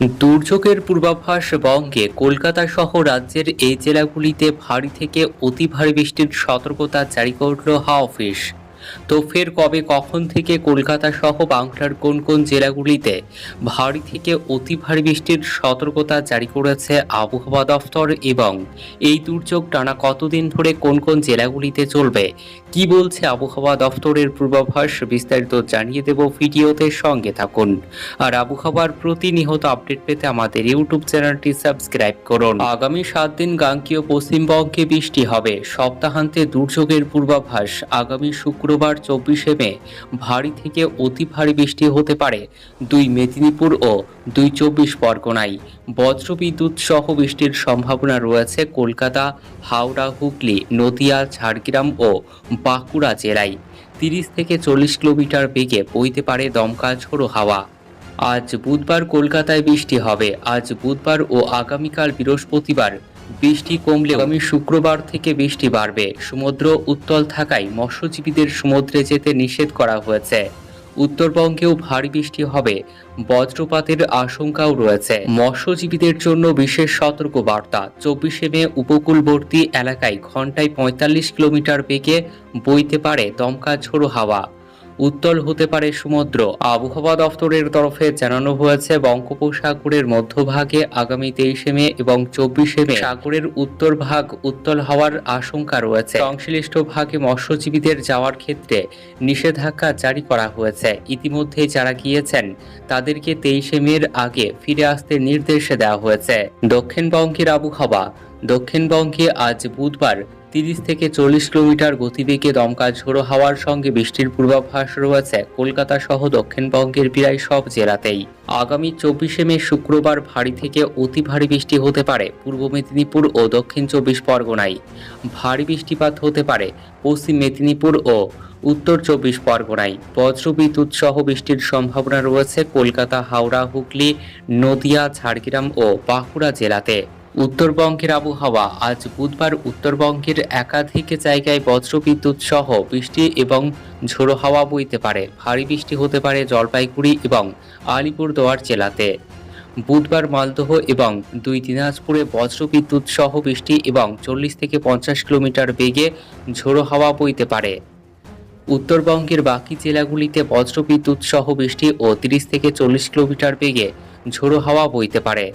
দুর্যোগের পূর্বাভাস বঙ্গে কলকাতা সহ রাজ্যের এই জেলাগুলিতে ভারী থেকে অতি ভারী বৃষ্টির সতর্কতা জারি করল হাওয়া অফিস। তো ফের কবে, কখন থেকে কলকাতা সহ বাংলার কোন কোন জেলাগুলিতে ভারী থেকে অতি ভারী বৃষ্টির সতর্কতা জারি করেছে আবহাওয়া দফতর এবং এই দুর্যোগ টানা কতদিন ধরে কোন কোন জেলাগুলিতে চলবে? কি বলছে আবহাওয়া দফতরের পূর্বাভাস বিস্তারিত জানিয়ে দেব ভিডিওতে সঙ্গে থাকুন। আর আবহাওয়ার প্রতিনিয়ত আপডেট পেতে আমাদের ইউটিউব চ্যানেলটি সাবস্ক্রাইব করুন। আগামী সাত দিন গাঙ্গীয় পশ্চিমবঙ্গে বৃষ্টি হবে। সপ্তাহান্তে দুর্যোগের পূর্বাভাস আগামী শুক্রবার চব্বিশে মে, ভারী থেকে অতি ভারী বৃষ্টি হতে পারে। দুই মেদিনীপুর ও দুই চব্বিশ পরগনায় বজ্রবিদ্যুৎ সহ বৃষ্টির সম্ভাবনা রয়েছে কলকাতা, হাওড়া, হুগলি, নদিয়া, ঝাড়গ্রাম ও বাঁকুড়া জেলায়। তিরিশ থেকে চল্লিশ কিলোমিটার বেগে বইতে পারে দমকা ঝোড়ো হাওয়া। আজ বুধবার কলকাতায় বৃষ্টি হবে। আজ বুধবার ও আগামীকাল বৃহস্পতিবার বৃষ্টি কমলে আগামী শুক্রবার থেকে বৃষ্টি বাড়বে। সমুদ্র উত্তল থাকায় মৎস্যজীবীদের সমুদ্রে যেতে নিষেধ করা হয়েছে। উত্তরবঙ্গেও ভারী বৃষ্টি হবে, বজ্রপাতের আশঙ্কাও রয়েছে। মৎস্যজীবীদের জন্য বিশেষ সতর্ক বার্তা চব্বিশে মে উপকূলবর্তী এলাকায় ঘন্টায় পঁয়তাল্লিশ কিলোমিটার বেগে বইতে পারে দমকা ঝোড়ো হাওয়া। উত্তল হতে পারে সমুদ্র। আবহাওয়া দফতরের তরফে জানানো হয়েছে, বঙ্গোপসাগরের মধ্যভাগে আগামী তেইশে মে এবং চব্বিশে মে সাগরের উত্তর ভাগ উত্তল হওয়ার আশঙ্কা রয়েছে। সংশ্লিষ্ট ভাগে মৎস্যজীবীদের যাওয়ার ক্ষেত্রে নিষেধাজ্ঞা জারি করা হয়েছে। ইতিমধ্যে যারা গিয়েছেন, তাদেরকে তেইশে মের আগে ফিরে আসতে নির্দেশ দেওয়া হয়েছে। দক্ষিণবঙ্গের আবহাওয়া। দক্ষিণবঙ্গে আজ বুধবার তিরিশ থেকে চল্লিশ কিলোমিটার গতিবেগে দমকা ঝোড়ো হাওয়ার সঙ্গে বৃষ্টির পূর্বাভাস রয়েছে কলকাতা সহ দক্ষিণবঙ্গের প্রায় সব জেলাতেই। আগামী চব্বিশে মে শুক্রবার ভারী থেকে অতি ভারী বৃষ্টি হতে পারে, পূর্ব মেদিনীপুর ও দক্ষিণ চব্বিশ পরগনায়। ভারী বৃষ্টিপাত হতে পারে, পশ্চিম মেদিনীপুর ও উত্তর চব্বিশ পরগনায়। বজ্রবিদ্যুৎ সহ বৃষ্টির সম্ভাবনা রয়েছে কলকাতা, হাওড়া, হুগলি, নদিয়া, ঝাড়গ্রাম ও বাঁকুড়া জেলাতে। উত্তরবঙ্গের আবহাওয়া, আজ বুধবার উত্তরবঙ্গের একাধিক জায়গায় বজ্রবিদ্যুৎ সহ বৃষ্টি এবং ঝোড়ো হাওয়া বইতে পারে। ভারী বৃষ্টি হতে পারে জলপাইগুড়ি এবং আলিপুরদুয়ার জেলাতে। বুধবার মালদহ এবং দুই দিনাজপুরে বজ্রবিদ্যুৎ সহ বৃষ্টি এবং চল্লিশ থেকে পঞ্চাশ কিলোমিটার বেগে ঝোড়ো হাওয়া বইতে পারে। উত্তরবঙ্গের বাকি জেলাগুলিতে বজ্রবিদ্যুৎ সহ বৃষ্টি ও তিরিশ থেকে চল্লিশ কিলোমিটার বেগে ঝোড়ো হাওয়া বইতে পারে।